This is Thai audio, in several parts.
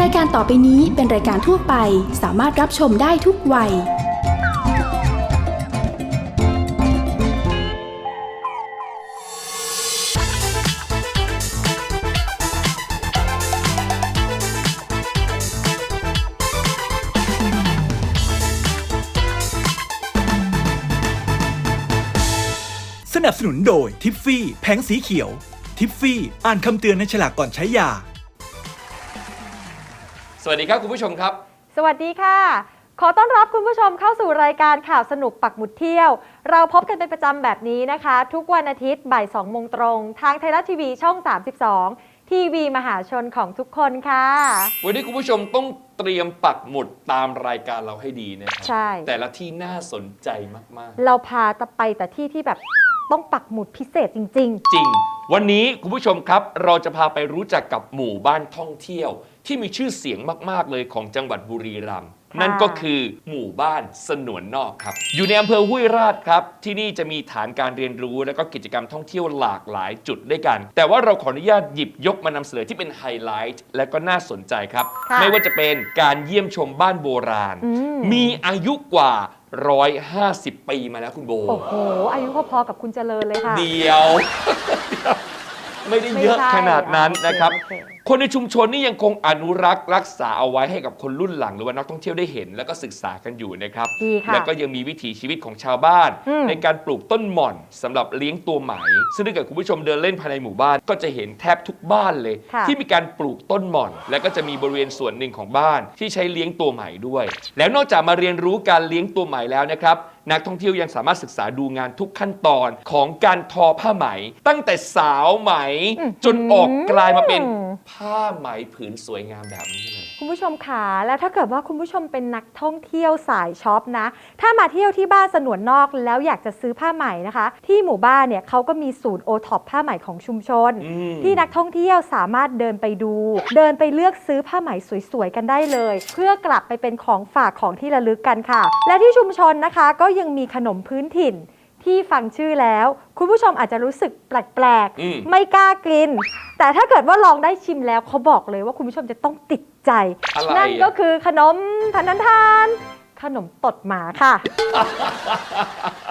รายการต่อไปนี้เป็นรายการทั่วไปสามารถรับชมได้ทุกวัย สนับสนุนโดยทิฟฟี่ แผงสีเขียว ทิฟฟี่ อ่านคำเตือนในฉลากก่อนใช้ยา วัสดีครับคุณผู้ชมครับ สวัสดีค่ะ ขอต้อนรับคุณผู้ชมเข้าสู่รายการข่าวสนุกปักหมุดเที่ยว เราพบกันเป็นประจำแบบนี้นะคะ ทุกวันอาทิตย์บ่าย2โมงตรง ทางไทยรัฐทีวีช่อง 32 ทีวีมหาชนของทุกคนค่ะ วันนี้คุณผู้ชมต้องเตรียมปักหมุดตามรายการเราให้ดีนะครัใช่ แต่ละที่น่าสนใจมาก เราพาตะไปแต่ที่ที่แบบต้องปักหมุดพิเศษจริง ๆ จริง วันนี้คุณผู้ชมครับเราจะพาไปรู้จักกับหมู่บ้านท่องเที่ยว ที่มีชื่อเสียงมาก ๆ เลยของจังหวัดบุรีรัมย์ค่ะนั่นก็คือหมู่บ้านสนวนนอกครับ อยู่ในอำเภอห้วยราชครับ ที่นี่จะมีฐานการเรียนรู้และก็กิจกรรมท่องเที่ยวหลากหลายจุดด้วยกัน แต่ว่าเราขออนุญาตหยิบยกมานำเสนอที่เป็นไฮไลท์และก็น่าสนใจครับค่ะไม่ว่าจะเป็นการเยี่ยมชมบ้านโบราณอืมมีอายุกว่า 150 ปีมาแล้วคุณโบๆโอ้โห อายุพอๆกับคุณเจริญเลยค่ะ เดียว ไม่ได้เยอะไม่ใช่ขนาดนั้นโอเคนะครับโอเคคนในชุมชนนี่ยังคงอนุรักษ์รักษาเอาไว้ให้กับคนรุ่นหลัง หรือว่านักท่องเที่ยวได้เห็น แล้วก็ศึกษากันอยู่นะครับดีค่ะแล้วก็ยังมีวิถีชีวิตของชาวบ้าน อืม ในการปลูกต้นหม่อนสำหรับเลี้ยงตัวไหม ซึ่งถ้าเกิดคุณผู้ชมเดินเล่นภายในหมู่บ้าน ก็จะเห็นแทบทุกบ้านเลย ค่ะ ที่มีการปลูกต้นหม่อน และก็จะมีบริเวณส่วนหนึ่งของบ้านที่ใช้เลี้ยงตัวไหมด้วย แล้วนอกจากมาเรียนรู้การเลี้ยงตัวไหมแล้วนะครับ นักท่องเที่ยวยังสามารถศึกษาดูงานทุกขั้นตอนของการทอผ้าไหม ตั้งแต่สาวไหมอืมจนออกกลายมาเป็นผ้าไหมผืนสวยงามแบบนี้เลย คุณผู้ชมขาแล้วถ้าเกิดว่าคุณผู้ชมเป็นนักท่องเที่ยวสายช็อปนะ ถ้ามาเที่ยวที่บ้านสนวนนอกแล้วอยากจะซื้อผ้าไหมนะคะ ที่หมู่บ้านเนี่ยเขาก็มีศูนย์โอท็อปผ้าไหมของชุมชนอืมที่นักท่องเที่ยวสามารถเดินไปดู เดินไปเลือกซื้อผ้าไหมสวยๆกันได้เลย เพื่อกลับไปเป็นของฝากของที่ระลึกกันค่ะ และที่ชุมชนนะคะก็ยังมีขนมพื้นถิ่นที่ฟังชื่อแล้ว คุณผู้ชมอาจจะรู้สึกแปลกอืม ๆ ไม่กล้ากิน แต่ถ้าเกิดว่าลองได้ชิมแล้วเขาบอกเลยว่าคุณผู้ชมจะต้องติดใจ อะไรนั่นอะก็คือขนมทันทันทานขนมตดหมาค่ะ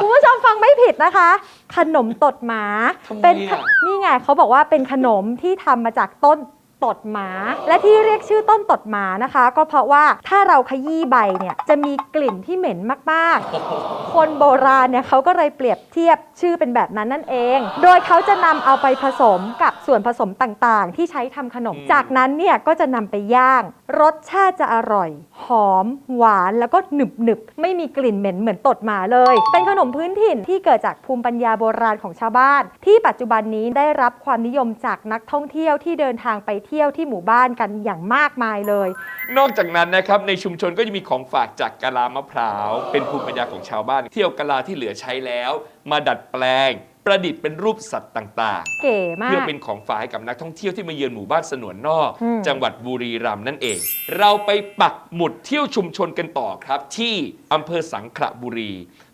คุณผู้ชมฟังไม่ผิดนะคะ ขนมตดหมาทำไมเป็นอะนี่ไงเขาบอกว่าเป็นขนมที่ทำมาจากต้น ตดหมา และที่เรียกชื่อต้นตดหมานะคะ ก็เพราะว่าถ้าเราขยี้ใบเนี่ยจะมีกลิ่นที่เหม็นมากๆ คนโบราณเนี่ยเขาก็เลยเปรียบเทียบชื่อเป็นแบบนั้นนั่นเอง โดยเขาจะนำเอาไปผสมกับส่วนผสมต่างๆ ที่ใช้ทำขนมอืมจากนั้นเนี่ยก็จะนำไปย่าง รสชาติจะอร่อย หอม หวานแล้วก็หนึบหนึบๆไม่มีกลิ่นเหม็นเหมือนตดหมาเลย เป็นขนมพื้นถิ่นที่เกิดจากภูมิปัญญาโบราณของชาวบ้าน ที่ปัจจุบันนี้ได้รับความนิยมจากนักท่องเที่ยวที่เดินทางไปเที่ยวที่หมู่บ้านกันอย่างมากมายเลย นอกจากนั้นนะครับในชุมชนก็จะมีของฝากจากกะลามะพร้าว เป็นภูมิปัญญาของชาวบ้านที่เอากะลาที่เหลือใช้แล้ว มาดัดแปลง ประดิษฐ์เป็นรูปสัตว์ต่างเก๋มาๆเพื่กอเป็นของฝากให้กับนักท่องเที่ยวที่มาเยือนหมู่บ้านสนวนนอก อืม จังหวัดบุรีรัมย์นั่นเอง เราไปปักหมุดเที่ยวชุมชนกันต่อครับ ที่อำเภอสังขละบุรี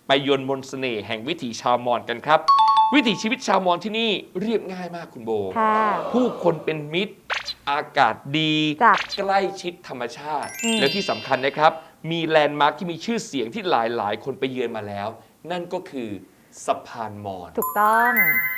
ไปยนต์มนต์เสน่ห์แห่งวิถีชาวมอญกันครับ วิถีชีวิตชาวมอญที่นี่เรียบง่ายมากคุณโบ ค่ะ ผู้คนเป็นมิตร อากาศดี จ้ะใกล้ชิดธรรมชาติ อืม และที่สำคัญนะครับ มีแลนด์มาร์คที่มีชื่อเสียงที่หลายๆ คนไปเยือนมาแล้ว นั่นก็คือสะพานมอญ ถูกต้อง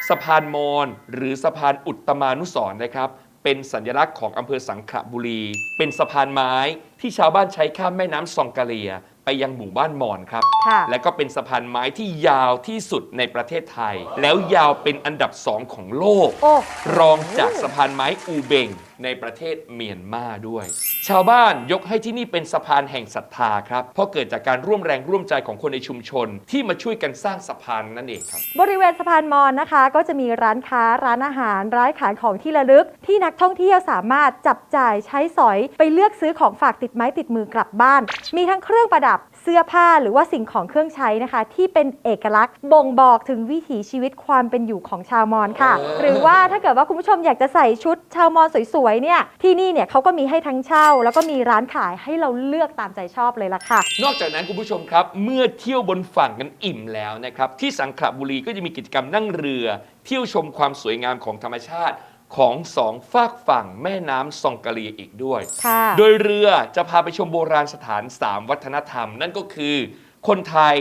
สะพานมอญหรือสะพานอุตตมานุสรณ์นะครับ เป็นสัญลักษณ์ของอำเภอสังขละบุรี เป็นสะพานไม้ที่ชาวบ้านใช้ข้ามแม่น้ำซองกะเลีย ไปยังหมู่บ้านมอญครับ ค่ะ และก็เป็นสะพานไม้ที่ยาวที่สุดในประเทศไทย แล้วยาวเป็นอันดับสองของโลก โอ้ รองจากสะพานไม้อูเบงในประเทศเมียนมาด้วย ชาวบ้านยกให้ที่นี่เป็นสะพานแห่งศรัทธาครับ เพราะเกิดจากการร่วมแรงร่วมใจของคนในชุมชน ที่มาช่วยกันสร้างสะพานนั่นเองครับ บริเวณสะพานมอญนะคะ ก็จะมีร้านค้าร้านอาหาร ร้านขายของที่ระลึก ที่นักท่องเที่ยวสามารถจับจ่ายใช้สอย ไปเลือกซื้อของฝากติดไม้ติดมือกลับบ้าน มีทั้งเครื่องประดับเสื้อผ้าหรือว่าสิ่งของเครื่องใช้นะคะ ที่เป็นเอกลักษณ์บ่งบอกถึงวิถีชีวิตความเป็นอยู่ของชาวมอญค่ะเออหรือว่าถ้าเกิดว่าคุณผู้ชมอยากจะใส่ชุดชาวมอญสวยๆเนี่ยที่นี่เนี่ยเขาก็มีให้ทั้งเช่า แล้วก็มีร้านขายให้เราเลือกตามใจชอบเลยล่ะค่ะ นอกจากนั้นคุณผู้ชมครับ เมื่อเที่ยวบนฝั่งกันอิ่มแล้วนะครับที่สังขละบุรีก็จะมีกิจกรรมนั่งเรือ เที่ยวชมความสวยงามของธรรมชาติ ของสองฝากฝั่งแม่น้ำซองกะเลียอีกด้วย ค่ะ โดยเรือจะพาไปชมโบราณสถาน 3 วัฒนธรรม นั่นก็คือ คนไทย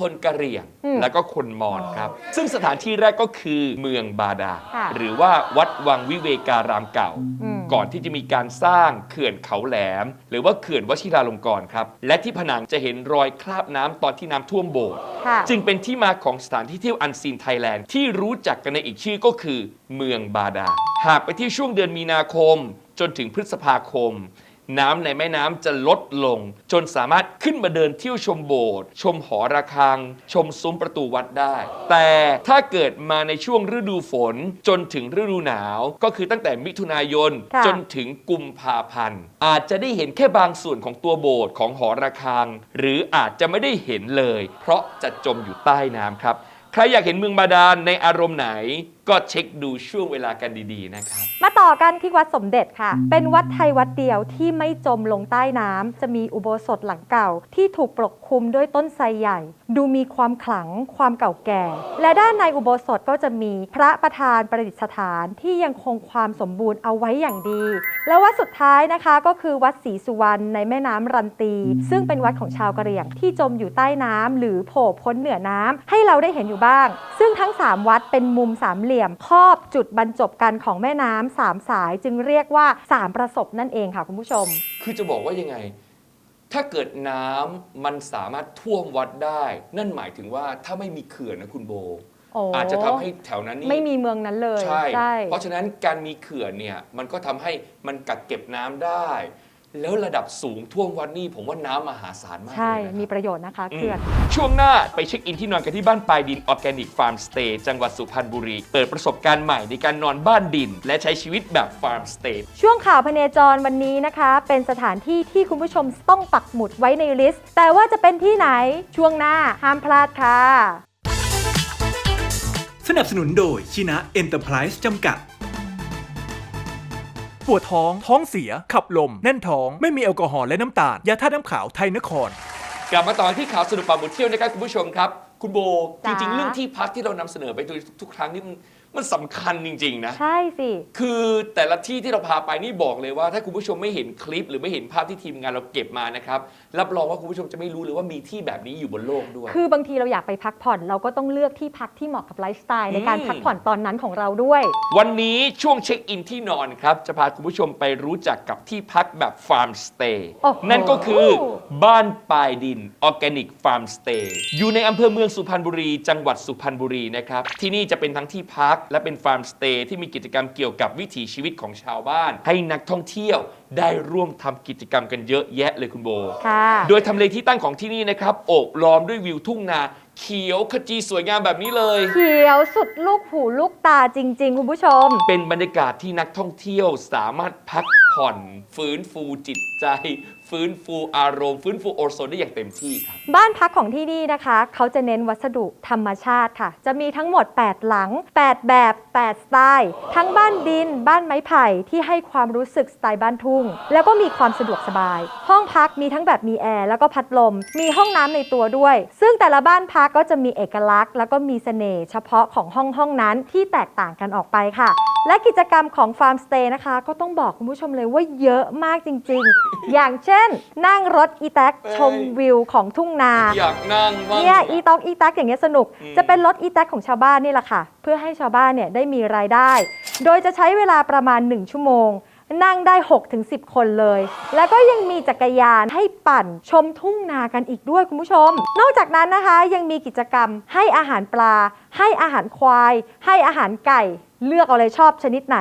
คนกะเหรี่ยง อืมแล้วก็คนมอญครับ ซึ่งสถานที่แรกก็คือเมืองบาดาลค่ะ หรือว่าวัดวังวิเวการามเก่า อืม ก่อนที่จะมีการสร้างเขื่อนเขาแหลม หรือว่าเขื่อนวชิราลงกรณ์ครับ และที่ผนังจะเห็นรอยคราบน้ำตอนที่น้ำท่วมโบสถ์ค่ะ จึงเป็นที่มาของสถานที่เที่ยวอันซีนไทยแลนด์ที่รู้จักกันในอีกชื่อก็คือ เมืองบาดาลหากไปที่ช่วงเดือนมีนาคม จนถึงพฤษภาคม น้ำในแม่น้ำจะลดลง จนสามารถขึ้นมาเดินเที่ยวชมโบสถ์ชมหอระฆัง ชมซุ้มประตูวัดได้ แต่ถ้าเกิดมาในช่วงฤดูฝนจนถึงฤดูหนาว ก็คือตั้งแต่มิถุนายนค่ะ จนถึงกุมภาพันธ์ อาจจะได้เห็นแค่บางส่วนของตัวโบสถ์ของหอระฆัง หรืออาจจะไม่ได้เห็นเลย เพราะจะจมอยู่ใต้น้ำครับ ใครอยากเห็นเมืองบาดาลในอารมณ์ไหนก็เช็คดูช่วงเวลากันดีๆนะครับ มาต่อกันที่วัดสมเด็จค่ะ เป็นวัดไทยวัดเดียวที่ไม่จมลงใต้น้ำจะมีอุโบสถหลังเก่า ที่ถูกปกคลุมด้วยต้นไทรใหญ่ ดูมีความขลังความเก่าแก่ และด้านในอุโบสถก็จะมีพระประธานประดิษฐานที่ยังคงความสมบูรณ์เอาไว้อย่างดี แล้ววัดสุดท้ายนะคะก็คือวัดศรีสุวรรณในแม่น้ำรันตี ซึ่งเป็นวัดของชาวกะเหรี่ยงที่จมอยู่ใต้น้ำหรือโผล่พ้นเหนือน้ำให้เราได้เห็นอยู่บ้าง ซึ่งทั้ง3วัดเป็นมุมสามเหลี่ยมครอบจุดบรรจบกันของแม่น้ำสามสายจึงเรียกว่าสามประสบนั่นเองค่ะคุณผู้ชม คือจะบอกว่ายังไง ถ้าเกิดน้ำมันสามารถท่วมวัดได้ นั่นหมายถึงว่าถ้าไม่มีเขื่อนนะคุณโบ โอ้อาจจะทำให้แถวนั้นนี่ ไม่มีเมืองนั้นเลย ใช่ เพราะฉะนั้นการมีเขื่อนเนี่ยมันก็ทำให้มันกักเก็บน้ำได้ แล้วระดับสูงท่วมวัดนี่ผมว่าน้ำมหาศาลมากเลยใช่นะครับมีประโยชน์นะคะอืมเขื่อน ช่วงหน้าไปเช็คอินที่นอนกันที่บ้านปลายดินออร์แกนิกฟาร์มสเตย์จังหวัดสุพรรณบุรี เปิดประสบการณ์ใหม่ในการนอนบ้านดิน และใช้ชีวิตแบบฟาร์มสเตย์ ช่วงข่าวพเนจรวันนี้นะคะ เป็นสถานที่ที่คุณผู้ชมต้องปักหมุดไว้ในลิสต์ แต่ว่าจะเป็นที่ไหนช่วงหน้าห้ามพลาดค่ะ สนับสนุนโดยชินะเอ็นเตอร์ไพรส์จำกัด ปวดท้อง ท้องเสีย ขับลม แน่นท้อง ไม่มีแอลกอฮอล์และน้ำตาล ยาท่าตุน้ำขาวไทยนคร กลับมาต่อที่ข่าวสนุกปาบุญเที่ยวนะครับคุณผู้ชมครับ คุณโบจจ๋าริง ๆ เรื่องที่พักที่เรานำเสนอไปทุกๆครั้งนี่มัน มันสำคัญจริง ๆ นะ ใช่สิ คือแต่ละที่ที่เราพาไปนี่บอกเลยว่า ถ้าคุณผู้ชมไม่เห็นคลิป หรือไม่เห็นภาพที่ทีมงานเราเก็บมานะครับรับรองว่าคุณผู้ชมจะไม่รู้เลยว่ามีที่แบบนี้อยู่บนโลกด้วย คือบางทีเราอยากไปพักผ่อนเราก็ต้องเลือกที่พักที่เหมาะกับไลฟ์สไตล์ในการอืมพักผ่อนตอนนั้นของเราด้วย วันนี้ช่วงเช็คอินที่นอนครับ จะพาคุณผู้ชมไปรู้จักกับที่พักแบบฟาร์มสเตย์โอ้โห นั่นก็คือบ้านปลายดินออร์แกนิกฟาร์มสเตย์อยู่ในอำเภอเมืองสุพรรณบุรี จังหวัดสุพรรณบุรีนะครับ ที่นี่จะเป็นทั้งที่พักและเป็นฟาร์มสเตย์ที่มีกิจกรรมเกี่ยวกับวิถีชีวิตของชาวบ้าน ให้นักท่องเที่ยวได้ร่วมทำกิจกรรมกันเยอะแยะเลยคุณโบ ค่ะ โดยทำเลที่ตั้งของที่นี่นะครับโอบล้อมด้วยวิวทุ่งนา เขียวขจีสวยงามแบบนี้เลย เขียวสุดลูกหูลูกตาจริง ๆ คุณผู้ชม เป็นบรรยากาศที่นักท่องเที่ยวสามารถพักผ่อน ฟื้นฟูจิตใจ ฟื้นฟูอารมณ์ ฟื้นฟูโอโซนได้อย่างเต็มที่ครับ บ้านพักของที่นี่นะคะ เขาจะเน้นวัสดุธรรมชาติค่ะ จะมีทั้งหมด 8 หลัง 8 แบบ 8 สไตล์ ทั้งบ้านดิน บ้านไม้ไผ่ที่ให้ความรู้สึกสไตล์บ้านทุ่ง แล้วก็มีความสะดวกสบาย ห้องพักมีทั้งแบบมีแอร์แล้วก็พัดลม มีห้องน้ำในตัวด้วย ซึ่งแต่ละบ้านพักก็จะมีเอกลักษณ์ แล้วก็มีเสน่ห์เฉพาะของห้องห้องนั้นที่แตกต่างกันออกไปค่ะ และกิจกรรมของฟาร์มสเตย์นะคะ ก็ต้องบอกคุณผู้ชมเลยว่าเยอะมากจริง ๆ อย่างเช่นนั่งรถอีแท็กชมวิวของทุ่งนาอยากนั่งบ้างเนี่ยอีตอกอีแท็กอย่างเงี้ยสนุกอืมจะเป็นรถอีแท็กของชาวบ้านนี่แหละค่ะ เพื่อให้ชาวบ้านเนี่ยได้มีรายได้ โดยจะใช้เวลาประมาณ 1 ชั่วโมง นั่งได้ 6-10 คนเลย แล้วก็ยังมีจักรยานให้ปั่นชมทุ่งนากันอีกด้วยคุณผู้ชม นอกจากนั้นนะคะยังมีกิจกรรมให้อาหารปลา ให้อาหารควาย ให้อาหารไก่ เลือกเอาเลยชอบชนิดไหน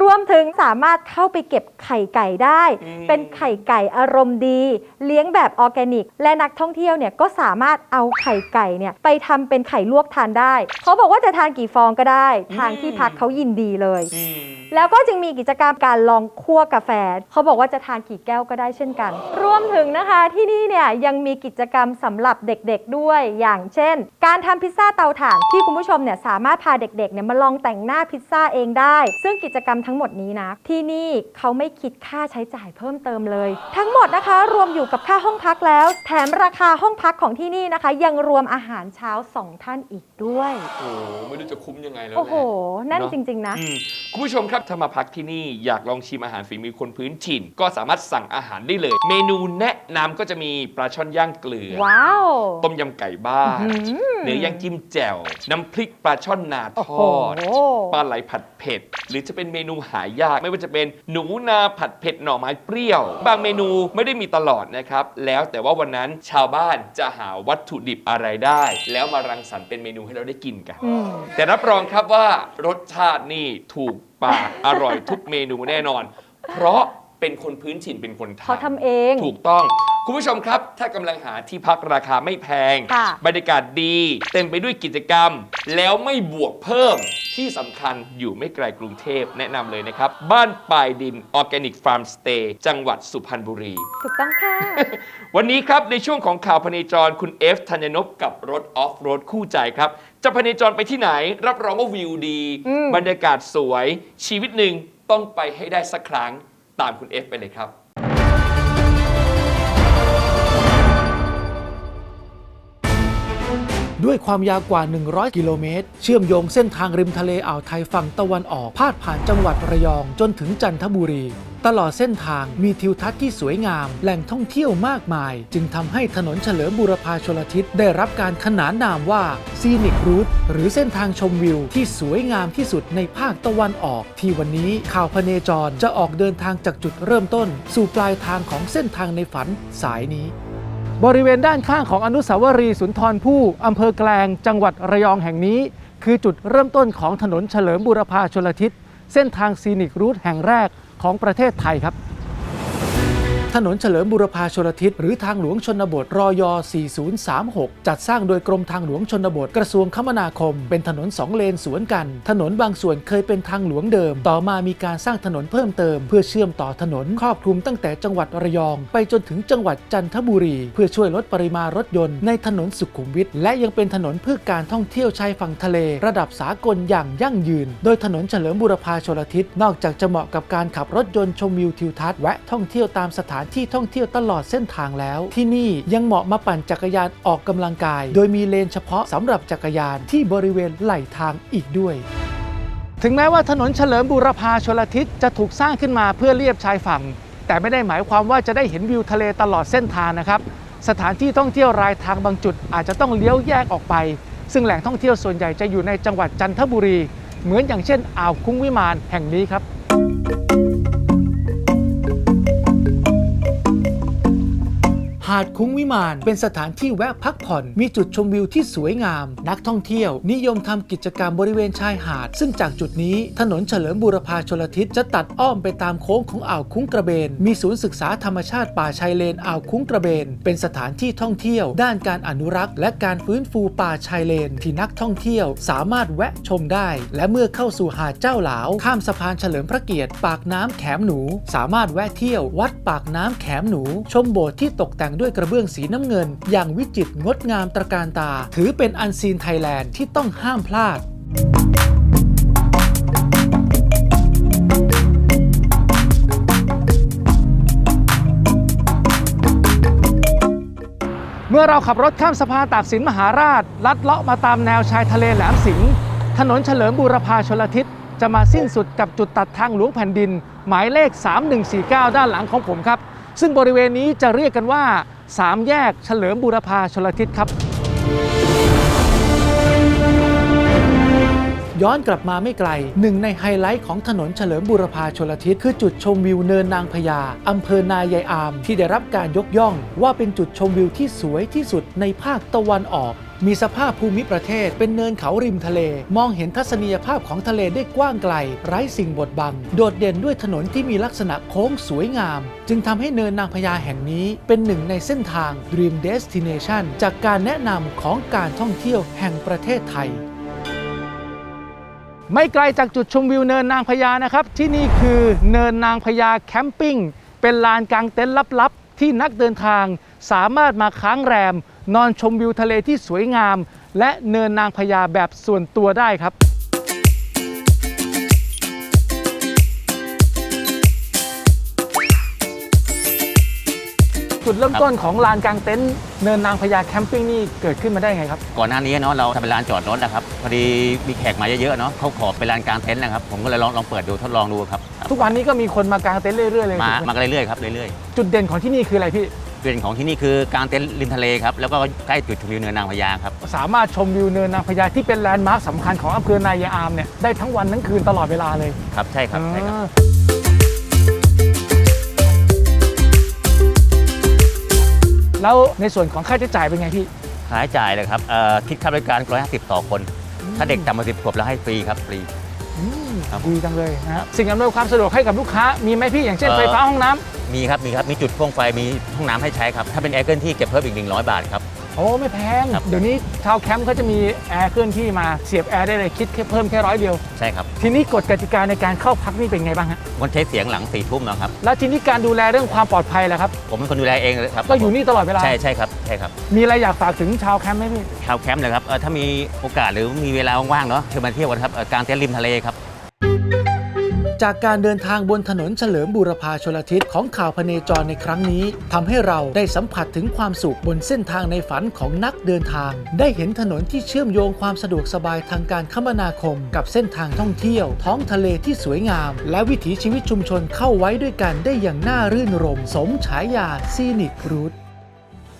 รวมถึงสามารถเข้าไปเก็บไข่ไก่ได้ อืม เป็นไข่ไก่อารมณ์ดี เลี้ยงแบบออร์แกนิก และนักท่องเที่ยวเนี่ยก็สามารถเอาไข่ไก่เนี่ยไปทำเป็นไข่ลวกทานได้ เขาบอกว่าจะทานกี่ฟองก็ได้ ทางที่พักเขายินดีเลย อืม แล้วก็จึงมีกิจกรรมการลองคั่วกาแฟ เขาบอกว่าจะทานกี่แก้วก็ได้เช่นกัน รวมถึงนะคะที่นี่เนี่ยยังมีกิจกรรมสำหรับเด็กๆด้วย อย่างเช่น การทำพิซซ่าเตาถ่านที่คุณผู้ชมเนี่ยสามารถพาเด็กๆเนี่ยมาลองแต่งหน้าพิซซซ่าเองได้ ซึ่งกิจกรรมทั้งหมดนี้นะ ที่นี่เขาไม่คิดค่าใช้จ่ายเพิ่มเติมเลย ทั้งหมดนะคะรวมอยู่กับค่าห้องพักแล้ว แถมราคาห้องพักของที่นี่นะคะ ยังรวมอาหารเช้าสองท่านอีกด้วย โอ้โหไม่รู้จะคุ้มยังไงแล้วโอ้โหแหละแน่นเอะ จริง ๆ นะ อืมคุณผู้ชมครับถ้ามาพักที่นี่อยากลองชิมอาหารฝีมือคนพื้นถิ่น ก็สามารถสั่งอาหารได้เลย เมนูแนะนำก็จะมีปลาช่อนย่างเกลือ ว้าว ต้มยำไก่บ้านอื้อหือ เนื้อย่างจิ้มแจ่ว น้ำพริกปลาช่อนนาทโอ้โหอดปลาไหลผัดเผ็ด หรือจะเป็นเมนูหายาก ไม่ว่าจะเป็นหนูนาผัดเผ็ดหน่อไม้เปรี้ยว บางเมนูไม่ได้มีตลอดนะครับ แล้วแต่ว่าวันนั้นชาวบ้านจะหาวัตถุดิบอะไรได้ แล้วมารังสรรค์เป็นเมนูให้เราได้กินกันอืมแต่รับรองครับว่ารสชาตินี่ถูกปากอร่อยทุกเมนูแน่นอน เพราะ เป็นคนพื้นถิ่นเป็นคนทำเขาทำเอง ถูกต้อง คุณผู้ชมครับ ถ้ากำลังหาที่พักราคาไม่แพง ค่ะ บรรยากาศดี เต็มไปด้วยกิจกรรม แล้วไม่บวกเพิ่มที่สำคัญอยู่ไม่ไกลกรุงเทพแนะนำเลยนะครับ บ้านปลายดินออร์แกนิกฟาร์มสเตย์จังหวัดสุพรรณบุรี ถูกต้องค่ะ วันนี้ครับ ในช่วงของข่าวพเนจรคุณเอฟธัญญนพกับรถออฟโรดคู่ใจครับ จะพเนจรไปที่ไหน รับรองว่าวิวดี อืม บรรยากาศสวย ชีวิตหนึ่งต้องไปให้ได้สักครั้ง ตามคุณเอฟไปเลยครับด้วยความยาวกว่า 100 กิโลเมตร เชื่อมโยงเส้นทางริมทะเลอ่าวไทยฝั่งตะวันออก พาดผ่านจังหวัดระยองจนถึงจันทบุรี ตลอดเส้นทางมีทิวทัศน์ที่สวยงาม แหล่งท่องเที่ยวมากมาย จึงทำให้ถนนเฉลิมบูรพาชลทิศได้รับการขนานนามว่าซีนิกรูทหรือเส้นทางชมวิวที่สวยงามที่สุดในภาคตะวันออก ที่วันนี้ข่าวพเนจรจะออกเดินทางจากจุดเริ่มต้น สู่ปลายทางของเส้นทางในฝันสายนี้บริเวณด้านข้างของอนุสาวรีย์สุนทรภู่อำเภอแกลง จังหวัดระยองแห่งนี้ คือจุดเริ่มต้นของถนนเฉลิมบูรพาชลทิศ เส้นทางซีนิกรูทแห่งแรก ของประเทศไทยครับ ถนนเฉลิมบุรพาชลทิศ หรือทางหลวงชนบทรอย4036 จัดสร้างโดยกรมทางหลวงชนบทกระทรวงคมนาคม เป็นถนนสองเลนสวนกัน ถนนบางส่วนเคยเป็นทางหลวงเดิม ต่อมามีการสร้างถนนเพิ่มเติม เพื่อเชื่อมต่อถนนครอบคลุมตั้งแต่จังหวัดระยอง ไปจนถึงจังหวัดจันทบุรี เพื่อช่วยลดปริมาณรถยนต์ในถนนสุขุมวิทและยังเป็นถนนเพื่อการท่องเที่ยวชายฝั่งทะเล ระดับสากลอย่างยั่งยืน โดยถนนเฉลิมบุรพาชลทิศนอกจากจะเหมาะกับการขับรถยนต์ชมวิวทิวทัศน์แวะท่องเที่ยวตามสถานที่ท่องเที่ยวตลอดเส้นทางแล้ว ที่นี่ยังเหมาะมาปั่นจักรยานออกกำลังกาย โดยมีเลนเฉพาะสำหรับจักรยานที่บริเวณไหล่ทางอีกด้วยถึงแม้ว่าถนนเฉลิมบูรพาชลทิศจะถูกสร้างขึ้นมาเพื่อเลียบชายฝั่ง แต่ไม่ได้หมายความว่าจะได้เห็นวิวทะเลตลอดเส้นทางนะครับ สถานที่ท่องเที่ยวรายทางบางจุดอาจจะต้องเลี้ยวแยกออกไป ซึ่งแหล่งท่องเที่ยวส่วนใหญ่จะอยู่ในจังหวัดจันทบุรี เหมือนอย่างเช่นอ่าวคุ้งวิมานแห่งนี้ครับาดคุ้งวิมาน เป็นสถานที่แวะพักผ่อน มีจุดชมวิวที่สวยงาม นักท่องเที่ยว นิยมทำกิจกรรมบริเวณชายหาด ซึ่งจากจุดนี้ถนนเฉลิมบูรพาชลทิศจะตัดอ้อมไปตามโค้งของอ่าวคุ้งกระเบน มีศูนย์ศึกษาธรรมชาติป่าชายเลนอ่าวคุ้งกระเบน เป็นสถานที่ท่องเที่ยว ด้านการอนุรักษ์ และการฟื้นฟูป่าชายเลน ที่นักท่องเที่ยวสามารถแวะชมได้ และเมื่อเข้าสู่หาดเจ้าหลาว ข้ามสะพานเฉลิมพระเกียรติ ปากน้ำแขมหนู สามารถแวะเที่ยว วัดปากน้ำแขมหนู ชมโบสถ์ที่ตกแต่งด้วยกระเบื้องสีน้ำเงิน อย่างวิจิตรงดงามตระการตา ถือเป็นอันซีนไทยแลนด์ที่ต้องห้ามพลาดเมื่อเราขับรถข้ามสะพานตากสินมหาราช ลัดเลาะมาตามแนวชายทะเลแหลมสิงห์ถนนเฉลิมบูรพาชลทิศ จะมาสิ้นสุดกับจุดตัดทางหลวงแผ่นดิน หมายเลข 3149 ด้านหลังของผมครับ ซึ่งบริเวณนี้จะเรียกกันว่า 3 แยกเฉลิมบูรพาชลทิศครับ ย้อนกลับมาไม่ไกล หนึ่งในไฮไลท์ของถนนเฉลิมบูรพาชลทิศคือจุดชมวิวเนินนางพญาอำเภอนายายอาม ที่ได้รับการยกย่อง ว่าเป็นจุดชมวิวที่สวยที่สุดในภาคตะวันออกมีสภาพภูมิประเทศเป็นเนินเขาริมทะเล มองเห็นทัศนียภาพของทะเลได้กว้างไกล ไร้สิ่งบดบัง โดดเด่นด้วยถนนที่มีลักษณะโค้งสวยงาม จึงทำให้เนินนางพญาแห่งนี้เป็นหนึ่งในเส้นทาง Dream Destination จากการแนะนำของการท่องเที่ยวแห่งประเทศไทย ไม่ไกลจากจุดชมวิวเนินนางพญานะครับ ที่นี่คือเนินนางพญาแคมปิ้งเป็นลานกลางเต็นท์ลับๆ ที่นักเดินทางสามารถมาค้างแรม นอนชมวิวทะเลที่สวยงาม และเนินนางพญาแบบส่วนตัวได้ครับ จุดเริ่มต้นของลานกลางเต็นท์เนินนางพญาแคมปิ้งนี่เกิดขึ้นมาได้ไงครับ ก่อนหน้านี้เนาะเราทำเป็นลานจอดรถนะครับ พอดีมีแขกมาเยอะๆเนาะเขาขอเป็นลานกลางเต็นท์นะครับ ผมก็เลยลองลองเปิดดูทดลองดูครับครับทุกวันนี้ก็มีคนมากางเต็นท์เรื่อยๆเลยมาถูกไหมากันเรื่อยๆครับเรื่อยจุดเด่นของที่นี่คืออะไรพี่ๆเด่นของที่นี่คือกลางเต็นท์ริมทะเลครับแล้วก็ใกล้จุดชมวิวเนินนางพญาครับสามารถชมวิวเนินนางพญาที่เป็นแลนด์มาร์คสำคัญของอำเภอนายายอามเนี่ยได้ทั้งวันทั้งคืนตลอดเวลาเลยครับใช่ครับใช่ครับ แล้วในส่วนของค่าใช้จ่ายเป็นไงพี่ ค่าใช้จ่ายเลยครับเอ่อคิดค่าบริการ 150 ต่อคน ถ้าเด็กต่ำกว่า10ขวบแล้วให้ฟรีครับฟรี อืมครับดีจังเลยนะฮะสิ่งอำนวยความสะดวกให้กับลูกค้ามีไหมพี่อย่างเช่นเอ่อ ไฟฟ้าห้องน้ำมีครับมีครับมีจุดพ่วงไฟมีห้องน้ำให้ใช้ครับ ถ้าเป็นแอร์เกิลที่เก็บเพิ่มอีก 100 บาทครับ โอ้ไม่แพง ครับ เดี๋ยวนี้ชาวแคมป์เขาจะมีแอร์เคลื่อนที่มาเสียบแอร์ได้เลยคิดแค่เพิ่มแค่ร้อยเดียว ใช่ครับทีนี้กฎกติกาในการเข้าพักนี่เป็นไงบ้างฮะงดใช้เสียงหลังสี่ทุ่มนะครับ แล้วทีนี้การดูแลเรื่องความปลอดภัยล่ะครับ ผมเป็นคนดูแลเองเลยครับก็อยู่นี่ตลอดเวลา ใช่ใช่ครับใช่ครับมีอะไรอยากฝากถึงชาวแคมป์ไหมพี่ ชาวแคมป์เลยครับเอ่อถ้ามีโอกาสหรือมีเวลาว่างๆเนาะเชิญมาเที่ยวกันครับเอ่อกลางเต็นท์ริมทะเลครับ จากการเดินทางบนถนนเฉลิมบูรพาชลทิศของข่าวพเนจรในครั้งนี้ทำให้เราได้สัมผัสถึงความสุขบนเส้นทางในฝันของนักเดินทาง ได้เห็นถนนที่เชื่อมโยงความสะดวกสบายทางการคมนาคม กับเส้นทางท่องเที่ยว ท้องทะเลที่สวยงาม และวิถีชีวิตชุมชนเข้าไว้ด้วยกันได้อย่างน่ารื่นรม สมฉายาซีนิกรูท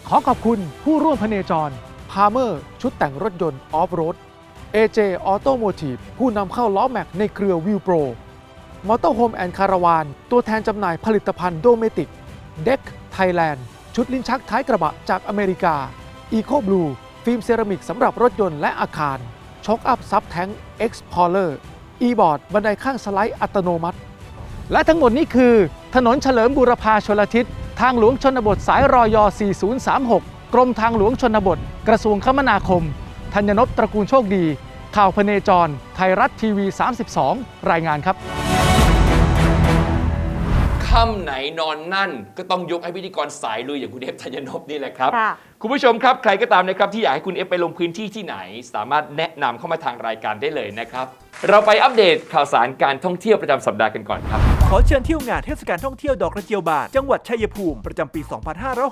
ขอขอบคุณผู้ร่วมพเนจรพาเมอร์ชุดแต่งรถยนต์ออฟโรด AJ Automotive ผู้นำเข้าล้อแม็กในเครือวิวโปร มอเตอร์โฮมแอนด์คาราวานตัวแทนจำหน่ายผลิตภัณฑ์โดเมติกเด็กไทยแลนด์ชุดลิ้นชักท้ายกระบะจากอเมริกา e c o Blue ฟิล์มเซรามิกสำหรับรถยนต์และอาคารช็อคอัพซับแทง Explorer e-board บันไดข้างสไลด์อัตโนมัติ และทั้งหมดนี้คือ ถนนเฉลิมบูรพาชลทิศ ทางหลวงชนบทสายรอย4036 กรมทางหลวงชนบท กระทรวงคมนาคม ธัญนพตระกูลโชคดี ข่าวพเนจร ไทยรัฐทีวี 32 รายงานครับ ค่ำไหนนอนนั่น ก็ต้องยกให้พิธีกรสายลุยอย่างคุณเอฟธัญญนพนี่แหละครับ ค่ะ คุณผู้ชมครับใครก็ตามนะครับที่อยากให้คุณเอฟไปลงพื้นที่ที่ไหน สามารถแนะนำเข้ามาทางรายการได้เลยนะครับ เราไปอัปเดตข่าวสารการท่องเที่ยวประจำสัปดาห์กันก่อนครับ ขอเชิญเที่ยวงานเทศกาลท่องเที่ยวดอกกระเจียวบาน จังหวัดชัยภูมิ ประจำปี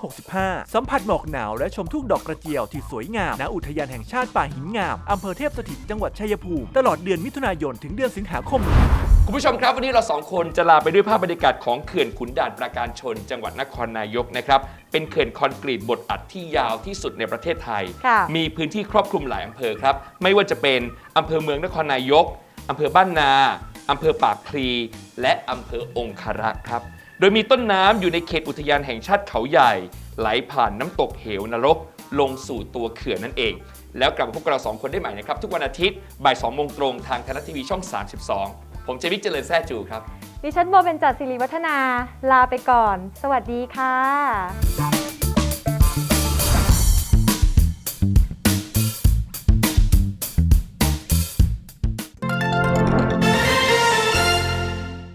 2565 สัมผัสหมอกหนาวและชมทุ่งดอกกระเจียวที่สวยงาม ณ อุทยานแห่งชาติป่าหินงาม อำเภอเทพสถิต จังหวัดชัยภูมิ ตลอดเดือนมิถุนายน ถึงเดือนสิงหาคมคุณผู้ชมครับ วันนี้เราสองคนจะลาไปด้วยภาพบรรยากาศของเขื่อนขุนด่านปราการชน จังหวัดนครนายกนะครับเป็นเขื่อนคอนกรีตบดอัดที่ยาวที่สุดในประเทศไทยค่ะมีพื้นที่ครอบคลุมหลายอำเภอครับไม่ว่าจะเป็นอำเภอเมืองนครนายกอำเภอบ้านนาอำเภอปากพลี และอำเภอองคารักษ์ครับ โดยมีต้นน้ำอยู่ในเขตอุทยานแห่งชาติเขาใหญ่ ไหลผ่านน้ำตกเหวนรก ลงสู่ตัวเขื่อนนั่นเอง แล้วกลับมาพบกับเราสองคนได้ใหม่นะครับ ทุกวันอาทิตย์บ่าย2โมงตรงทางไทยรัฐทีวีช่อง 32 ผมเจมิกเจริญแซ่จูครับ ดิฉันโบเป็นจัดสิริวัฒนา ลาไปก่อน สวัสดีค่ะ